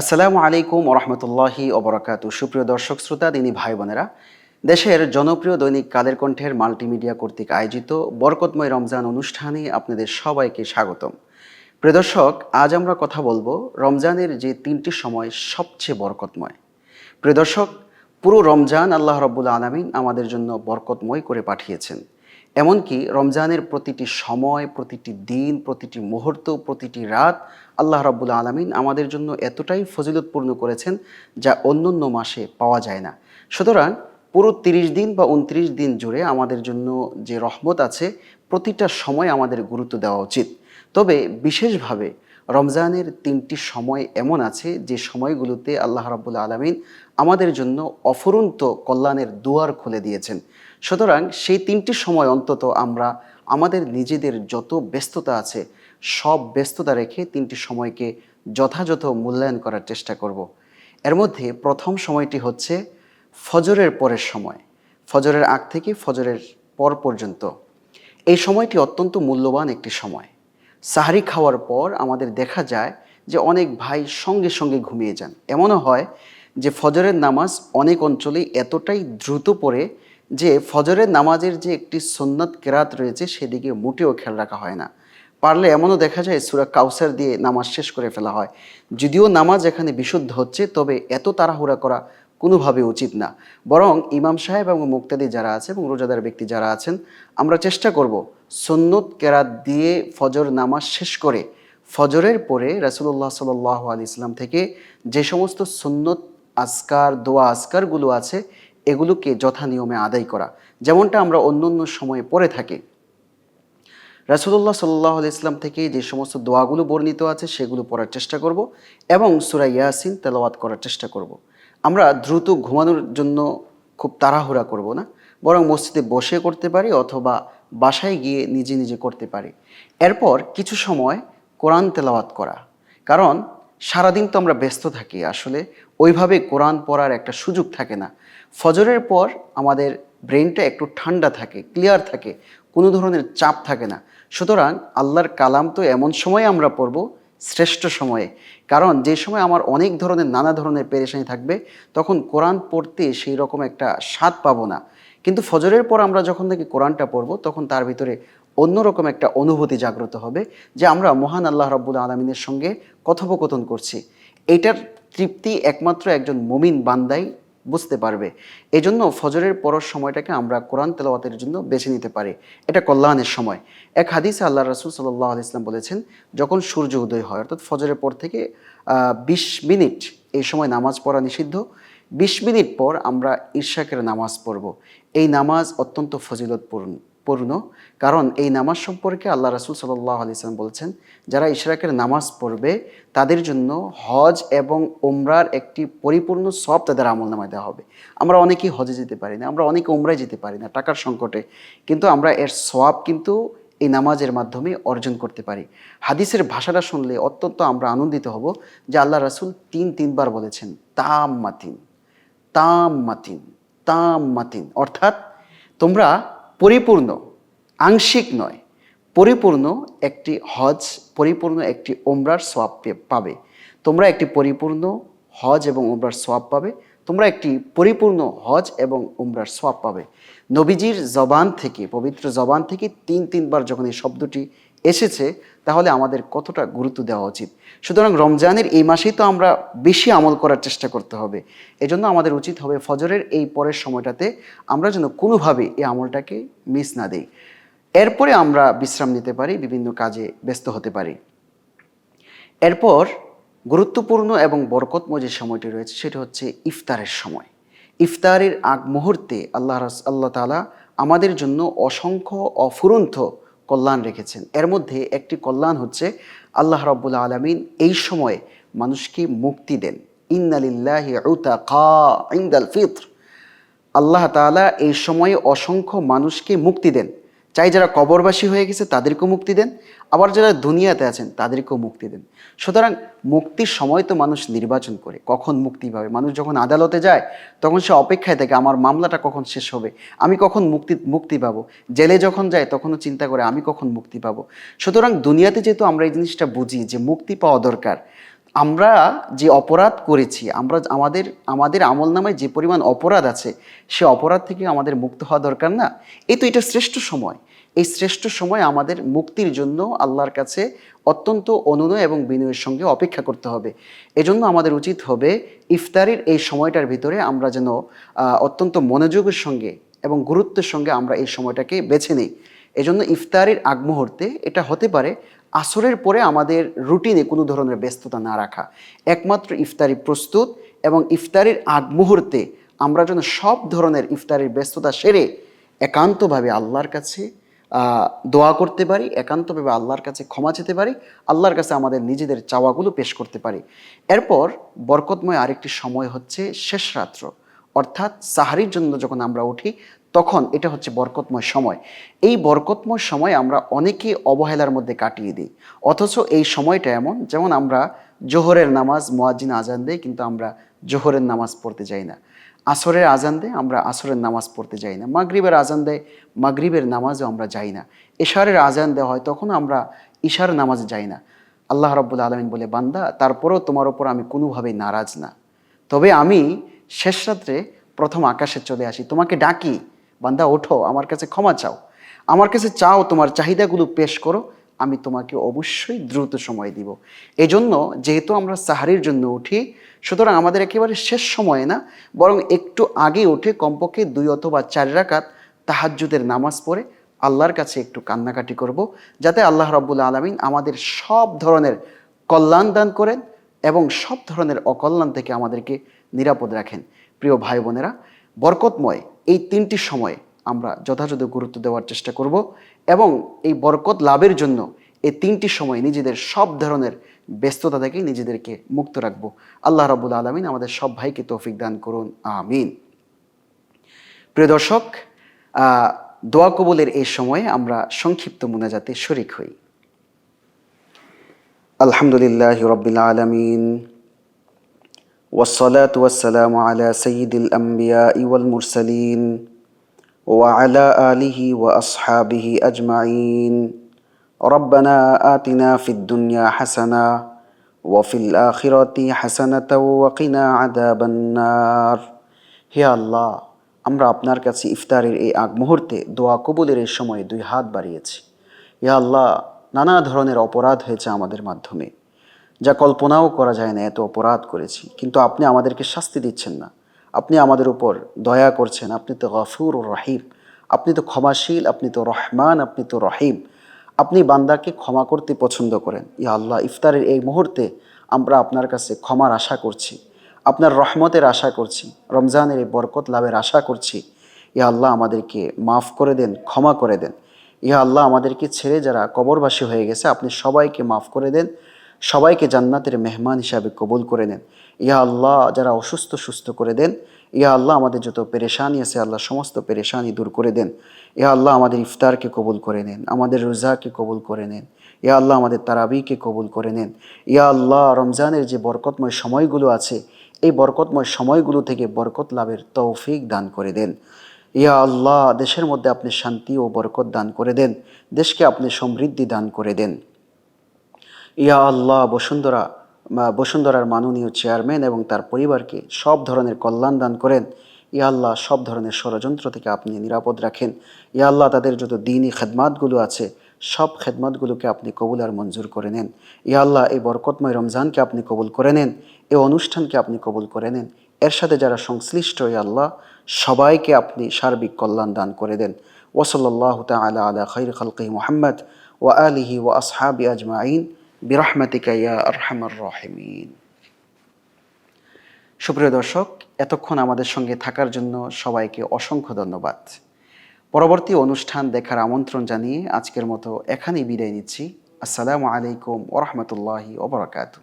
আসসালামু আলাইকুম ওরহমতুল্লাহি ওবরাকাত। সুপ্রিয় দর্শক শ্রোতা, দিনী ভাই বোনেরা, দেশের জনপ্রিয় দৈনিক কালের কণ্ঠের মাল্টিমিডিয়া কর্তৃক আয়োজিত বরকতময় রমজান অনুষ্ঠানে আপনাদের সবাইকে স্বাগতম। প্রিয় দর্শক, আজ আমরা কথা বলব রমজানের যে তিনটি সময় সবচেয়ে বরকতময়। প্রিয় দর্শক, পুরো রমজান আল্লাহ রব্বুল আলমিন আমাদের জন্য বরকতময় করে পাঠিয়েছেন। এমনকি রমজানের প্রতিটি সময়, প্রতিটি দিন, প্রতিটি মুহূর্ত, প্রতিটি রাত আল্লাহ রাব্বুল আলমিন আমাদের জন্য এতটাই ফজিলতপূর্ণ করেছেন যা অন্য মাসে পাওয়া যায় না। সুতরাং পুরো তিরিশ দিন বা উনত্রিশ দিন জুড়ে আমাদের জন্য যে রহমত আছে, প্রতিটা সময় আমাদের গুরুত্ব দেওয়া উচিত। তবে বিশেষভাবে রমজানের তিনটি সময় এমন আছে যে সময়গুলোতে আল্লাহ রাব্বুল আলমিন আমাদের জন্য অফুরন্ত কল্যাণের দুয়ার খুলে দিয়েছেন। সুতরাং সেই তিনটি সময় অন্তত আমরা আমাদের নিজেদের যত ব্যস্ততা আছে সব ব্যস্ততা রেখে তিনটি সময়কে যথাযথ মূল্যায়ন করার চেষ্টা করব। এর মধ্যে প্রথম সময়টি হচ্ছে ফজরের পরের সময়, ফজরের আগ থেকে ফজরের পর পর্যন্ত। এই সময়টি অত্যন্ত মূল্যবান একটি সময়। সাহারি খাওয়ার পর আমাদের দেখা যায় যে অনেক ভাই সঙ্গে সঙ্গে ঘুমিয়ে যান। এমনও হয় যে ফজরের নামাজ অনেক অঞ্চলে এতটাই দ্রুত পড়ে যে ফজরের নামাজের যে একটি সন্ন্যত কেরাত রয়েছে সেদিকে মোটেও খেয়াল রাখা হয় না। পারলে এমনও দেখা যায় সুরা কাউসার দিয়ে নামাজ শেষ করে ফেলা হয়। যদিও নামাজ এখানে বিশুদ্ধ হচ্ছে, তবে এত তাড়াহুড়া করা কোনোভাবে উচিত না। বরং ইমাম সাহেব এবং মুক্তাদি যারা আছে এবং রোজাদার ব্যক্তি যারা আছেন, আমরা চেষ্টা করব সন্ন্যত কেরাত দিয়ে ফজর নামাজ শেষ করে ফজরের পরে রাসুল্লাহ সাল আলি ইসলাম থেকে যে সমস্ত সুন্নত আজকার, দোয়া আজকারগুলো আছে, এগুলোকে যথা নিয়মে আদায় করা। যেমনটা আমরা অন্য অন্য সময়ে পড়ে থাকি। রাসুল্লাহ সাল্লাহ ইসলাম থেকে যে সমস্ত দোয়াগুলো বর্ণিত আছে, সেগুলো পড়ার চেষ্টা করব এবং সুরা ইয়াসিন তেলাওয়াত করার চেষ্টা করব। আমরা দ্রুত ঘুমানোর জন্য খুব তাড়াহুড়া করব না, বরং মসজিদে বসে করতে পারি অথবা বাসায় গিয়ে নিজে নিজে করতে পারি। এরপর কিছু সময় কোরআন তেলাওয়াত করা, কারণ সারাদিন তো আমরা ব্যস্ত থাকি, আসলে ওইভাবে কোরআন পড়ার একটা সুযোগ থাকে না। ফজরের পর আমাদের ব্রেনটা একটু ঠান্ডা থাকে, ক্লিয়ার থাকে, কোনো ধরনের চাপ থাকে না। সুতরাং আল্লাহর কালাম তো এমন সময় আমরা পড়ব, শ্রেষ্ঠ সময়ে। কারণ যে সময় আমার অনেক ধরনের, নানা ধরনের পেরেশানি থাকবে, তখন কোরআন পড়তে সেই রকম একটা স্বাদ পাবো না। কিন্তু ফজরের পর আমরা যখন থেকে কোরআনটা পড়ব, তখন তার ভিতরে অন্যরকম একটা অনুভূতি জাগ্রত হবে যে আমরা মহান আল্লাহ রব্বুল আলমিনের সঙ্গে কথোপকথন করছি। এটার তৃপ্তি একমাত্র একজন মুমিন বান্দাই বুঝতে পারবে। এজন্য জন্য ফজরের পরের সময়টাকে আমরা কোরআন তেলাওয়াতের জন্য বেছে নিতে পারি। এটা কল্যাণের সময়। এক হাদিসে আল্লাহ রসুল সাল্লাহ ইসলাম বলেছেন, যখন সূর্য উদয় হয়, অর্থাৎ ফজরের পর থেকে বিশ মিনিট এই সময় নামাজ পড়া নিষিদ্ধ। বিশ মিনিট পর আমরা ঈর্ষাকের নামাজ পড়ব। এই নামাজ অত্যন্ত ফজিলতপূর্ণ। পূর্ণ। কারণ এই নামাজ সম্পর্কে আল্লাহ রাসুল সাল্লাহ আলিয়াল্লাম বলছেন, যারা ইশরাকের নামাজ পড়বে, তাদের জন্য হজ এবং ওমরার একটি পরিপূর্ণ সব তাদের আমল নামায় দেওয়া হবে। আমরা অনেকেই হজে যেতে পারি না, আমরা অনেকে ওমরায় যেতে পারি না, টাকার সংকটে। কিন্তু আমরা এর সব কিন্তু এই নামাজের মাধ্যমে অর্জন করতে পারি। হাদিসের ভাষাটা শুনলে অত্যন্ত আমরা আনন্দিত হব যে আল্লাহ রাসুল তিন, তিনবার বলেছেন, তাম মাতিন তাম মাতিন তাম মাতিন। অর্থাৎ তোমরা পরিপূর্ণ, আংশিক নয়, পরিপূর্ণ একটি হজ, পরিপূর্ণ একটি ওমরার সোয়াব পাবে। তোমরা একটি পরিপূর্ণ হজ এবং ওমরার সোয়াব পাবে, তোমরা একটি পরিপূর্ণ হজ এবং উমরার সোয়াব পাবে। নবীজির জবান থেকে, পবিত্র জবান থেকে তিন তিনবার যখন এই শব্দটি এসেছে, তাহলে আমাদের কতটা গুরুত্ব দেওয়া উচিত? সুতরাং রমজানের এই মাসেই তো আমরা বেশি আমল করার চেষ্টা করতে হবে। এজন্য আমাদের উচিত হবে ফজরের এই পরের সময়টাতে আমরা যেন কোনোভাবে এই আমলটাকে মিস না দিই। এরপরে আমরা বিশ্রাম নিতে পারি, বিভিন্ন কাজে ব্যস্ত হতে পারি। এরপর গুরুত্বপূর্ণ এবং বরকতময় যে সময়টি রয়েছে, সেটা হচ্ছে ইফতারের সময়। ইফতারের আগ মুহূর্তে আল্লাহ রাস, আল্লাহ তালা আমাদের জন্য অসংখ্য অফুরন্ত কল্যাণ রেখেছেন। এর মধ্যে একটি কল্যাণ হচ্ছে আল্লাহ রব্বুল আলমিন এই সময়ে মানুষকে মুক্তি দেন। ইন্দাল ফিত্র। আল্লাহ তালা এই সময়ে অসংখ্য মানুষকে মুক্তি দেন। চাই যারা কবরবাসী হয়ে গেছে তাদেরকেও মুক্তি দেন। আবার যারা দুনিয়াতে আছেন, তাদেরকেও মুক্তি দেন। সুতরাং মুক্তির সময় তো মানুষ নির্বাচন করে, কখন মুক্তি পাবে? মানুষ যখন আদালতে যায়, তখন সে অপেক্ষায় থাকে, আমার মামলাটা কখন শেষ হবে? আমি কখন মুক্তি মুক্তি পাবো? জেলে যখন যায় তখনও চিন্তা করে, আমি কখন মুক্তি পাবো? সুতরাং দুনিয়াতে যেহেতু আমরা এই জিনিসটা বুঝি যে মুক্তি পাওয়া দরকার আমরা যে অপরাধ করেছি, আমরা আমাদের আমাদের আমল নামায় যে পরিমাণ অপরাধ আছে, সে অপরাধ থেকে আমাদের মুক্ত হওয়া দরকার না? এই তো এটা শ্রেষ্ঠ সময়। এই শ্রেষ্ঠ সময় আমাদের মুক্তির জন্য আল্লাহর কাছে অত্যন্ত অনুনয় এবং বিনয়ের সঙ্গে অপেক্ষা করতে হবে। এজন্য আমাদের উচিত হবে ইফতারির এই সময়টার ভিতরে আমরা যেন অত্যন্ত মনোযোগের সঙ্গে এবং গুরুত্বের সঙ্গে আমরা এই সময়টাকে বেছে নিই। এজন্য ইফতারির আগ মুহূর্তে এটা হতে পারে আসরের পরে আমাদের রুটিনে কোনো ধরনের ব্যস্ততা না রাখা। একমাত্র ইফতারি প্রস্তুত এবং ইফতারির আগ মুহূর্তে আমরা যেন সব ধরনের ইফতারির ব্যস্ততা সেরে একান্তভাবে আল্লাহর কাছে দোয়া করতে পারি, একান্তভাবে আল্লাহর কাছে ক্ষমা চেতে পারি, আল্লাহর কাছে আমাদের নিজেদের চাওয়াগুলো পেশ করতে পারি। এরপর বরকতময় আরেকটি সময় হচ্ছে শেষ রাত্র, অর্থাৎ সাহারির জন্য যখন আমরা উঠি তখন এটা হচ্ছে বরকতময় সময়। এই বরকতময় সময় আমরা অনেকে অবহেলার মধ্যে কাটিয়ে দিই। অথচ এই সময়টা এমন, যেমন আমরা জোহরের নামাজ মোয়াজ্জিন আজান দেয় কিন্তু আমরা জোহরের নামাজ পড়তে যাই না। আসরের আজান দেয় আমরা আসরের নামাজ পড়তে যাই না। মাগরিবের আজান দেয় মাগরিবের নামাজও আমরা যাই না। এশারের আজান দেওয়া হয়, তখন আমরা ইশার নামাজে যাই না। আল্লাহ রব্বুল আলমিন বলে, বান্দা, তারপরেও তোমার ওপর আমি কোনোভাবেই নারাজ না। তবে আমি শেষ রাত্রে প্রথম আকাশে চলে আসি। তোমাকে ডাকি বান্দা, ওঠো, আমার কাছে ক্ষমা চাও। আমার কাছে চাও তোমার চাহিদাগুলো পেশ করো। আমি তোমাকে অবশ্যই দ্রুত সময় দিব। এজন্য যেহেতু আমরা সাহারির জন্য উঠি, সুতরাং আমাদের একেবারে শেষ সময়ে না, বরং একটু আগে উঠে কমপক্ষে দুই অথবা চার রাকাত তাহাজ্জুদের নামাজ পড়ে আল্লাহর কাছে একটু কান্নাকাটি করব, যাতে আল্লাহ রব্বুল আলমিন আমাদের সব ধরনের কল্যাণ দান করেন এবং সব ধরনের অকল্যাণ থেকে আমাদেরকে নিরাপদ রাখেন। প্রিয় ভাই বোনেরা, বরকতময় এই তিনটি সময় আমরা যথাযথ গুরুত্ব দেওয়ার চেষ্টা করব এবং এই বরকত লাভের জন্য এই তিনটি সময় নিজেদের সব ধরনের ব্যস্ততা থেকে নিজেদেরকে মুক্ত রাখব। আল্লাহ রাবুল আলমিন আমাদের সব ভাইকে তৌফিক দান করুন, আমিন। প্রিয় দর্শক দোয়া কবুলের এই সময়ে আমরা সংক্ষিপ্ত মোনাজাতে শরিক হই। আলহামদুলিল্লাহ রবিল আলমিন। والصلاة والسلام على سيد الأنبياء والمرسلين وعلى آله وأصحابه أجمعين ربنا آتنا في الدنيا حسنة وفي الآخرة حسنة وقنا عذاب النار হে আল্লাহ আমরা আপনার কাছে ইফতারের এই আগ মুহূর্তে দোয়া কবুলের এই সময়ে দুই হাত বাড়িয়েছি হে আল্লাহ নানা ধরনের অপরাধ হয়েছে আমাদের মাধ্যমে যা কল্পনাও করা যায় না, এত অপরাধ করেছি। কিন্তু আপনি আমাদেরকে শাস্তি দিচ্ছেন না। আপনি আমাদের উপর দয়া করছেন। আপনি তো গফুর ও রহিম। আপনি তো ক্ষমাশীল, আপনি তো রহমান, আপনি তো রহিম। আপনি বান্দাকে ক্ষমা করতে পছন্দ করেন। ইয়া আল্লাহ, ইফতারের এই মুহূর্তে আমরা আপনার কাছে ক্ষমার আশা করছি। আপনার রহমতের আশা করছি। রমজানের এই বরকত লাভের আশা করছি। ইয়া আল্লাহ, আমাদেরকে মাফ করে দেন, ক্ষমা করে দেন। ইয়া আল্লাহ, আমাদেরকে ছেড়ে যারা কবরবাসী হয়ে গেছে, আপনি সবাইকে মাফ করে দেন। সবাইকে জান্নাতের মেহমান হিসাবে কবুল করে নেন। ইয়া আল্লাহ, যারা অসুস্থ, সুস্থ করে দেন। ইয়া আল্লাহ, আমাদের যত পেরেশানি আছে, আল্লাহ সমস্ত পেরেশানি দূর করে দেন। ইয়া আল্লাহ, আমাদের ইফতারকে কবুল করে নেন। আমাদের রোজাকে কবুল করে নেন। ইয়া আল্লাহ, আমাদের তারাবিকে কবুল করে নেন। ইয়া আল্লাহ, রমজানের যে বরকতময় সময়গুলো আছে, এই বরকতময় সময়গুলো থেকে বরকত লাভের তৌফিক দান করে দেন। ইয়া আল্লাহ, দেশের মধ্যে আপনি শান্তি ও বরকত দান করে দেন। দেশকে আপনি সমৃদ্ধি দান করে দেন। ইয়া আল্লাহ, বসুন্ধরা বসুন্ধরার মাননীয় চেয়ারম্যান এবং তার পরিবারকে সব ধরনের কল্যাণ দান করেন। ইয়া আল্লাহ, সব ধরনের ষড়যন্ত্র থেকে আপনি নিরাপদ রাখেন। ইয়া আল্লাহ, তাদের যত দিনই খেদমাতগুলো আছে, সব খেদমতগুলোকে আপনি কবুল আর মঞ্জুর করে নেন। ইয়া আল্লাহ, এই বরকতময় রমজানকে আপনি কবুল করে নেন। এই অনুষ্ঠানকে আপনি কবুল করে নেন। এর সাথে যারা সংশ্লিষ্ট, ইয়া আল্লাহ, সবাইকে আপনি সার্বিক কল্যাণ দান করে দেন। ওসল্লাহ তালা আলা খৈর খালকি মোহাম্মদ ও আলিহি ও আসহাবি আজমাইন। বিরহমাতিকা ইয়া আরহামার রহিমিন। সুপ্রিয় দর্শক, এতক্ষণ আমাদের সঙ্গে থাকার জন্য সবাইকে অসংখ্য ধন্যবাদ। পরবর্তী অনুষ্ঠান দেখার আমন্ত্রণ জানিয়ে আজকের মতো এখানেই বিদায় নিচ্ছি। আসসালামু আলাইকুম ওরহমতুল্লাহি ওবরাকাতু